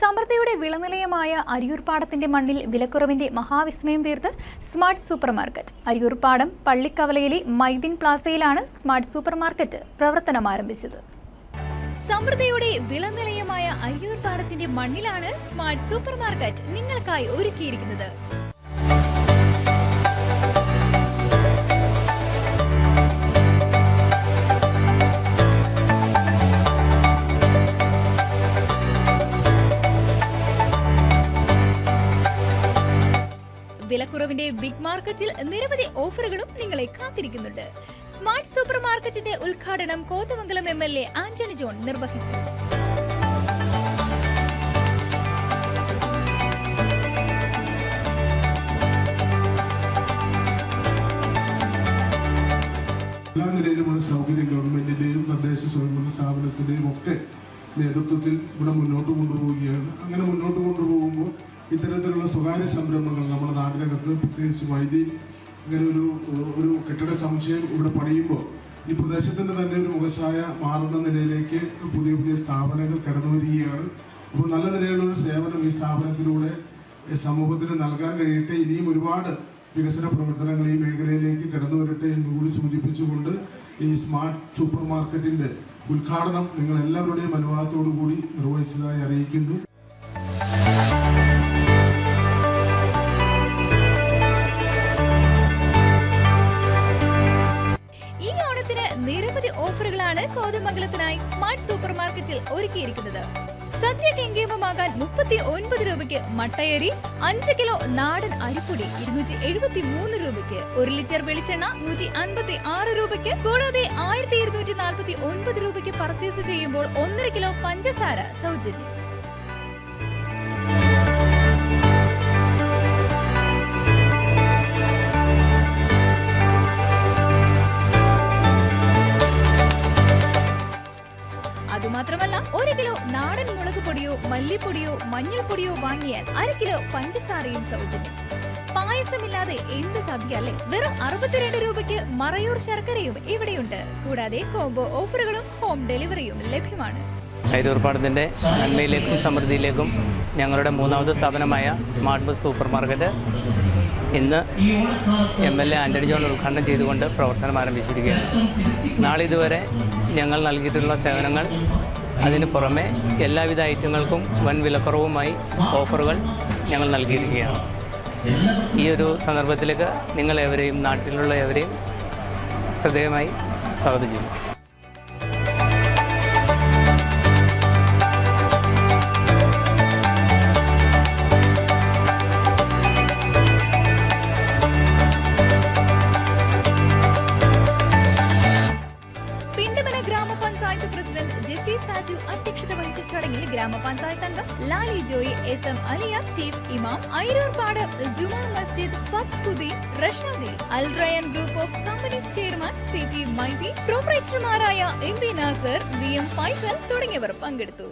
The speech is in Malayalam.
സമൃദ്ധിയുടെ വിളനിലയമായ അരിയൂർപ്പാടത്തിന്റെ മണ്ണിൽ വിലക്കുറവിന്റെ മഹാവിസ്മയം തീർത്ത് സ്മാർട്ട് സൂപ്പർ മാർക്കറ്റ് അരിയൂർപ്പാടം പള്ളിക്കവലയിലെ മൈദിൻ പ്ലാസയിലാണ് സ്മാർട്ട് സൂപ്പർ മാർക്കറ്റ് പ്രവർത്തനം ആരംഭിച്ചത്. സമൃദ്ധിയുടെ വിളനിലയമായ അരിയൂർപ്പാടത്തിന്റെ മണ്ണിലാണ് സ്മാർട്ട് സൂപ്പർ മാർക്കറ്റ് നിങ്ങൾക്കായി ഒരുക്കിയിരിക്കുന്നത്. വിലക്കുറവിന്റെ ബിഗ് മാർക്കറ്റിൽ നിരവധി ഓഫറുകളും നിങ്ങളെ കാത്തിരിക്കുന്നുണ്ട്. സ്മാർട്ട് സൂപ്പർ മാർക്കറ്റിന്റെ ഉദ്ഘാടനം Kothamangalam M L A Antony John നിർവഹിച്ചു. എല്ലാ നിലയിലുമുള്ള സൗകര്യം ഗവൺമെന്റിന്റെയും തദ്ദേശ സ്വയംഭരണ സ്ഥാപനത്തിന്റെയും ഒക്കെ നേതൃത്വത്തിൽ ഇവിടെ മുന്നോട്ട് കൊണ്ടുപോവുകയാണ്. അങ്ങനെ മുന്നോട്ട് കൊണ്ടുപോകുമ്പോൾ ഇത്തരത്തിലുള്ള സ്വകാര്യ സംരംഭങ്ങൾ നമ്മുടെ നാട്ടിനകത്ത് പ്രത്യേകിച്ച് വൈദ്യുതി ഇങ്ങനെ ഒരു ഒരു കെട്ടിട സമുച്ചയം ഇവിടെ പണിയുമ്പോൾ ഈ പ്രദേശത്തിന്റെ തന്നെ ഒരു മുഖശായ മാറുന്ന നിലയിലേക്ക് പുതിയ പുതിയ സ്ഥാപനങ്ങൾ കടന്നു വരികയാണ്. അപ്പോൾ നല്ല നിലയിലുള്ള സേവനം ഈ സ്ഥാപനത്തിലൂടെ സമൂഹത്തിന് നൽകാൻ കഴിയട്ടെ. ഇനിയും ഒരുപാട് വികസന പ്രവർത്തനങ്ങൾ ഈ മേഖലയിലേക്ക് കടന്നു വരട്ടെ എന്ന് കൂടി സൂചിപ്പിച്ചുകൊണ്ട് ഈ സ്മാർട്ട് സൂപ്പർ മാർക്കറ്റിന്റെ ഉദ്ഘാടനം നിങ്ങൾ എല്ലാവരുടെയും അനുവാദത്തോടു കൂടി നിർവഹിച്ചതായി അറിയിക്കുന്നു. ഓഫറുകളാണ് കോതമംഗലത്തിനായി സ്മാർട്ട് സൂപ്പർ മാർക്കറ്റിൽ ഒരുക്കിയിരിക്കുന്നത്. സദ്യ കെങ്കേമമാകാൻ മുപ്പത്തി ഒൻപത് രൂപയ്ക്ക് മട്ടയരി അഞ്ച് കിലോ നാടൻ അരിപ്പൊടി ഇരുന്നൂറ്റി എഴുപത്തി മൂന്ന് രൂപയ്ക്ക് ഒരു ലിറ്റർ വെളിച്ചെണ്ണ നൂറ്റി അൻപത്തി ആറ് രൂപയ്ക്ക് കൂടാതെ ആയിരത്തി ഇരുന്നൂറ്റി നാൽപ്പത്തി ഒൻപത് രൂപയ്ക്ക് പർച്ചേസ് ചെയ്യുമ്പോൾ ഒന്നര കിലോ പഞ്ചസാര സൗജന്യം. മല്ലിപ്പൊടിയോ മഞ്ഞൾപ്പൊടിയോ വാങ്ങിയാൽ അര കിലോ പഞ്ചസാരയും സൗജന്യം. പായസമില്ലാതെ എന്ത് സദ്യ അല്ലേ? വെറും അറുപത്തിരണ്ട് രൂപയ്ക്ക് മറയൂർ ശർക്കരയും ഇവിടെയുണ്ട്. കൂടാതെ കോംബോ ഓഫറുകളും ഹോം ഡെലിവറിയും ലഭ്യമാണ്. അയരൂർപ്പാടത്തിന്റെ നന്മയിലേക്കും സമൃദ്ധിയിലേക്കും ഞങ്ങളുടെ മൂന്നാമത് സ്ഥാപനമായ സ്മാർട്ട് ബസ് സൂപ്പർ മാർക്കറ്റ് ഇന്ന് M L A Antony John ഉദ്ഘാടനം ചെയ്തുകൊണ്ട് പ്രവർത്തനം ആരംഭിച്ചിരിക്കുകയാണ്. നാളെ ഇതുവരെ ഞങ്ങൾ നൽകിയിട്ടുള്ള സേവനങ്ങൾ അതിന് പുറമെ എല്ലാവിധ ഐറ്റങ്ങൾക്കും വൻ വിലക്കുറവുമായി ഓഫറുകൾ ഞങ്ങൾ നൽകിയിരിക്കുകയാണ്. ഈ ഒരു സന്ദർഭത്തിലേക്ക് നിങ്ങളെവരെയും നാട്ടിലുള്ള എവരെയും ഹൃദയമായി സ്വാഗതം ചെയ്യുന്നു. ഗ്രാമപഞ്ചായത്ത് പ്രസിഡന്റ് ജെസി സാജു അധ്യക്ഷത വഹിച്ച ചടങ്ങിൽ ഗ്രാമപഞ്ചായത്ത് അംഗം Lali Joy S M Aliya chief ഇമാം Airurpad Juma Masjid Fathudi Rashadi Alrayan group of companies chairman C P Maithi പ്രൊപ്പറേറ്റർമാരായ M P Nasar V M Faisal തുടങ്ങിയവർ പങ്കെടുത്തു.